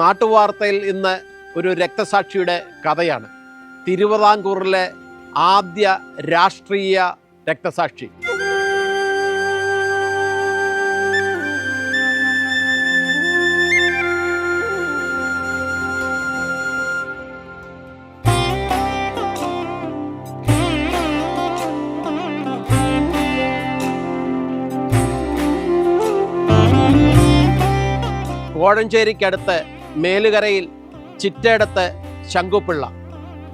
നാട്ടുവാർത്തയിൽ ഇന്ന് ഒരു രക്തസാക്ഷിയുടെ കഥയാണ്. തിരുവിതാംകൂറിലെ ആദ്യ രാഷ്ട്രീയ രക്തസാക്ഷി. കോഴഞ്ചേരിക്കടുത്ത് മേലുകരയിൽ ചിറ്റേടത്ത് ശങ്കുപിള്ള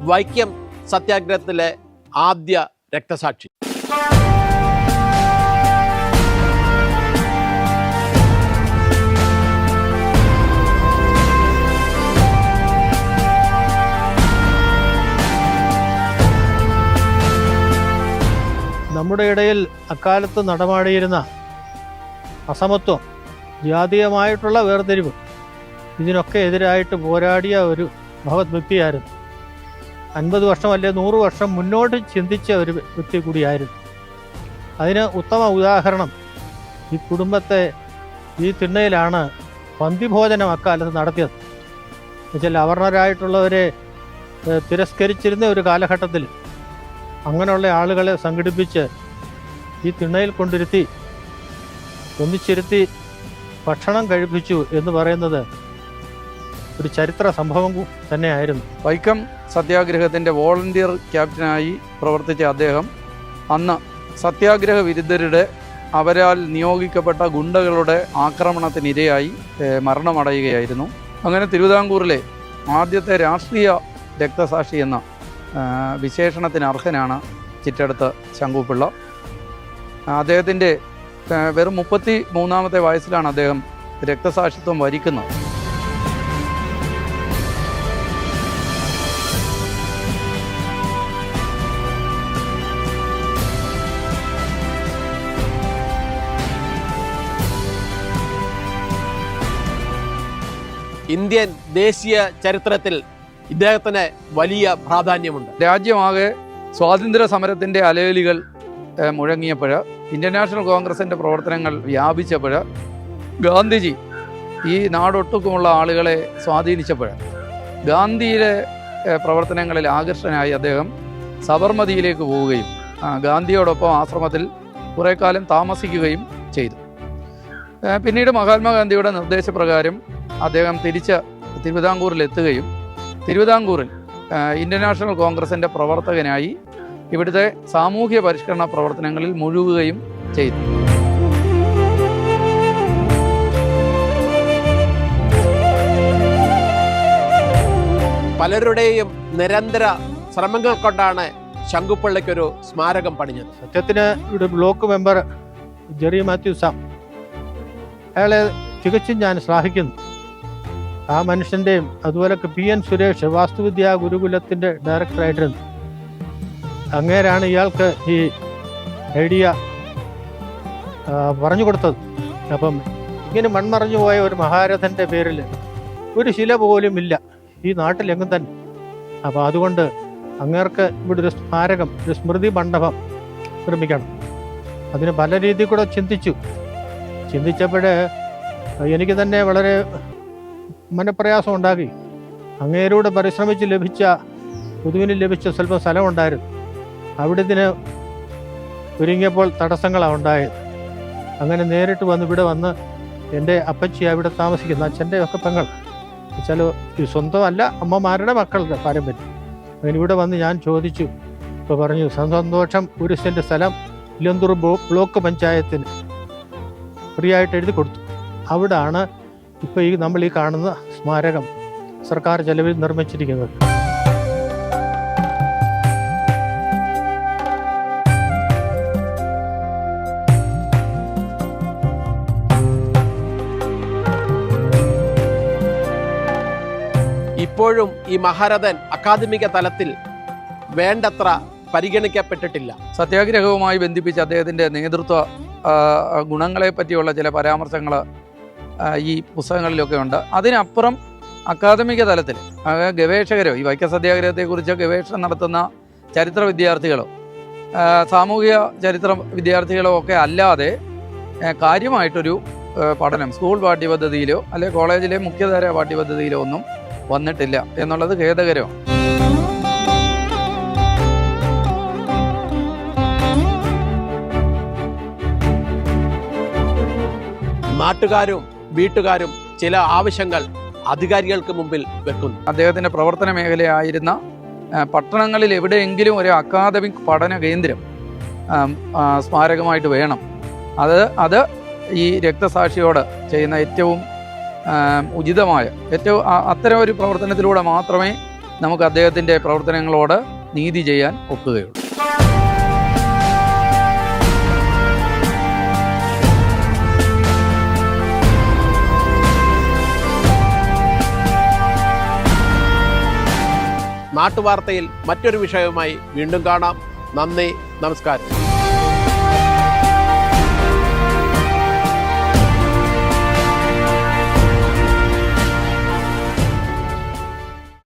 വൈക്കം സത്യാഗ്രഹത്തിലെ ആദ്യ രക്തസാക്ഷി. നമ്മുടെ ഇടയിൽ അക്കാലത്ത് നടമാടിയിരുന്ന അസമത്വം ജാതീയമായിട്ടുള്ള വേർതിരിവ് ഇതിനൊക്കെ എതിരായിട്ട് പോരാടിയ ഒരു മഹത് വ്യക്തിയായിരുന്നു. അൻപത് വർഷം അല്ലെ നൂറ് വർഷം മുന്നോട്ട് ചിന്തിച്ച ഒരു വ്യക്തി കൂടിയായിരുന്നു. അതിന് ഉത്തമ ഉദാഹരണം ഈ കുടുംബത്തെ ഈ തിണ്ണയിലാണ് പന്തിഭോജനം അക്കാലത്ത് നടത്തിയത്. എന്നുവെച്ചാൽ അവർണരായിട്ടുള്ളവരെ തിരസ്കരിച്ചിരുന്ന ഒരു കാലഘട്ടത്തിൽ അങ്ങനെയുള്ള ആളുകളെ സംഘടിപ്പിച്ച് ഈ തിണ്ണയിൽ കൊണ്ടിരുത്തി ഒന്നിച്ചിരുത്തി ഭക്ഷണം കഴിപ്പിച്ചു എന്ന് പറയുന്നത് ഒരു ചരിത്ര സംഭവം തന്നെയായിരുന്നു. വൈക്കം സത്യാഗ്രഹത്തിന്റെ വോളണ്ടിയർ ക്യാപ്റ്റനായി പ്രവർത്തിച്ച അദ്ദേഹം അന്ന് സത്യാഗ്രഹ വിരുദ്ധരുടെ അവരാൽ നിയോഗിക്കപ്പെട്ട ഗുണ്ടകളുടെ ആക്രമണത്തിനിരയായി മരണമടയുകയായിരുന്നു. അങ്ങനെ തിരുവിതാംകൂറിലെ ആദ്യത്തെ രാഷ്ട്രീയ രക്തസാക്ഷി എന്ന വിശേഷണത്തിന് അർഹനാണ് ചിറ്റടുത്ത് ശങ്കുപിള്ള അദ്ദേഹത്തിന്റെ വെറും മുപ്പത്തി മൂന്നാമത്തെ വയസ്സിലാണ് അദ്ദേഹം രക്തസാക്ഷിത്വം വരിക്കുന്നത്. ഇന്ത്യൻ ദേശീയ ചരിത്രത്തിൽ ഇദ്ദേഹത്തിന് വലിയ പ്രാധാന്യമുണ്ട്. രാജ്യമാകെ സ്വാതന്ത്ര്യ സമരത്തിന്റെ അലയലികൾ മുഴങ്ങിയപ്പോൾ ഇന്ത്യൻ നാഷണൽ കോൺഗ്രസിന്റെ പ്രവർത്തനങ്ങൾ വ്യാപിച്ചപ്പോൾ ഗാന്ധിജി ഈ നാടൊട്ടുക്കുമുള്ള ആളുകളെ സ്വാധീനിച്ചപ്പോൾ ഗാന്ധിയിലെ പ്രവർത്തനങ്ങളിൽ ആകർഷനായി അദ്ദേഹം സബർമതിയിലേക്ക് പോവുകയും ഗാന്ധിയോടൊപ്പം ആശ്രമത്തിൽ കുറേ കാലം താമസിക്കുകയും ചെയ്തു. പിന്നീട് മഹാത്മാഗാന്ധിയുടെ നിർദ്ദേശപ്രകാരം അദ്ദേഹം തിരിച്ച് തിരുവിതാംകൂറിൽ എത്തുകയും തിരുവിതാംകൂറിൽ ഇന്റർനാഷണൽ ഇന്ത്യൻ നാഷണൽ കോൺഗ്രസിന്റെ പ്രവർത്തകനായി ഇവിടുത്തെ സാമൂഹ്യ പരിഷ്കരണ പ്രവർത്തനങ്ങളിൽ മുഴുകുകയും ചെയ്തു. പലരുടെയും നിരന്തര ശ്രമങ്ങൾ കൊണ്ടാണ് ഒരു സ്മാരകം പണിഞ്ഞത്. സത്യത്തിന് ഇവിടെ ബ്ലോക്ക് മെമ്പർ ജെറി മാത്യു സാം അയാളെ തികച്ചും ഞാൻ ശ്ലാഘിക്കുന്നു. ആ മനുഷ്യന്റെയും അതുപോലെ പി എൻ സുരേഷ് വാസ്തുവിദ്യാ ഗുരുകുലത്തിന്റെ ഡയറക്ടറായിട്ടിരുന്നു. അങ്ങേരാണ് ഇയാൾക്ക് ഈ ഐഡിയ പറഞ്ഞു കൊടുത്തത്. അപ്പം ഇങ്ങനെ മൺമറഞ്ഞു പോയ ഒരു മഹാരഥന്റെ പേരിൽ ഒരു ശില പോലും ഇല്ല ഈ നാട്ടിലെങ്ങും തന്നെ. അപ്പോൾ അതുകൊണ്ട് അങ്ങേർക്ക് ഇവിടെ ഒരു സ്മാരകം ഒരു സ്മൃതി മണ്ഡപം നിർമ്മിക്കണം. അതിന് പല രീതിയിൽ കൂടെ ചിന്തിച്ചു. ചിന്തിച്ചപ്പോൾ എനിക്ക് തന്നെ വളരെ മനപ്രയാസം ഉണ്ടാക്കി അങ്ങേരോട് പരിശ്രമിച്ച് ലഭിച്ച പുതുവിന് ലഭിച്ച സ്വല്പം സ്ഥലമുണ്ടായിരുന്നു അവിടെ ഇതിന് ഒരുങ്ങിയപ്പോൾ തടസ്സങ്ങളാണ് ഉണ്ടായത്. അങ്ങനെ നേരിട്ട് വന്ന് ഇവിടെ വന്ന് എന്റെ അപ്പച്ചി അവിടെ താമസിക്കുന്ന അച്ഛന്റെ ഒക്കെ പെങ്ങൾ. ഇത് സ്വന്തമല്ല അമ്മമാരുടെ മക്കളുടെ പാരമ്പര്യം. അങ്ങനെ ഇവിടെ വന്ന് ഞാൻ ചോദിച്ചു. ഇപ്പോൾ പറഞ്ഞു സന്തോഷം ഒരു സെന്റ് സ്ഥലം ഇലന്തൂർ ബ്ലോ- ബ്ലോക്ക് പഞ്ചായത്തിന് ഫ്രീ ആയിട്ട് എഴുതി കൊടുത്തു. അവിടാണ് ഇപ്പോൾ ഈ നമ്മൾ ഈ കാണുന്ന സ്മാരകം സർക്കാർ ചെലവിൽ നിർമ്മിച്ചിരിക്കുന്നത്. ഇപ്പോഴും ഈ മഹാരഥൻ അക്കാദമിക തലത്തിൽ വേണ്ടത്ര പരിഗണിക്കപ്പെട്ടിട്ടില്ല. സത്യാഗ്രഹവുമായി ബന്ധിപ്പിച്ച് അദ്ദേഹത്തിന്റെ നേതൃത്വ ആ, ഗുണങ്ങളെ പറ്റിയുള്ള ചില പരാമർശങ്ങൾ ഈ പുസ്തകങ്ങളിലൊക്കെ ഉണ്ട്. അതിനപ്പുറം അക്കാദമിക തലത്തിൽ ഗവേഷകരോ ഈ വൈക്കം സത്യാഗ്രഹത്തെക്കുറിച്ച് ഗവേഷണം നടത്തുന്ന ചരിത്ര വിദ്യാർത്ഥികളോ സാമൂഹിക ചരിത്ര വിദ്യാർത്ഥികളോ ഒക്കെ അല്ലാതെ കാര്യമായിട്ടൊരു പഠനം സ്കൂൾ പാഠ്യപദ്ധതിയിലോ അല്ലെ കോളേജിലെ മുഖ്യധാര പാഠ്യപദ്ധതിയിലോ ഒന്നും വന്നിട്ടില്ല എന്നുള്ളത് ഖേദകരമാണ്. നാട്ടുകാരും വീട്ടുകാരും ചില ആവശ്യങ്ങൾ അധികാരികൾക്ക് മുമ്പിൽ വെക്കുന്നു. അദ്ദേഹത്തിന്റെ പ്രവർത്തന മേഖലയായിരുന്ന പട്ടണങ്ങളിൽ എവിടെയെങ്കിലും ഒരു അക്കാദമിക് പഠന കേന്ദ്രം സ്മാരകമായിട്ട് വേണം. അത് അത് ഈ രക്തസാക്ഷിയോട് ചെയ്യുന്ന ഏറ്റവും ഉചിതമായ ഏറ്റവും അത്തരം ഒരു പ്രവർത്തനത്തിലൂടെ മാത്രമേ നമുക്ക് അദ്ദേഹത്തിന്റെ പ്രവർത്തനങ്ങളോട് നീതി ചെയ്യാൻ ഒക്കുകയുള്ളൂ. നാട്ടുവാർത്തയിൽ മറ്റൊരു വിഷയവുമായി വീണ്ടും കാണാം. നന്ദി നമസ്കാരം.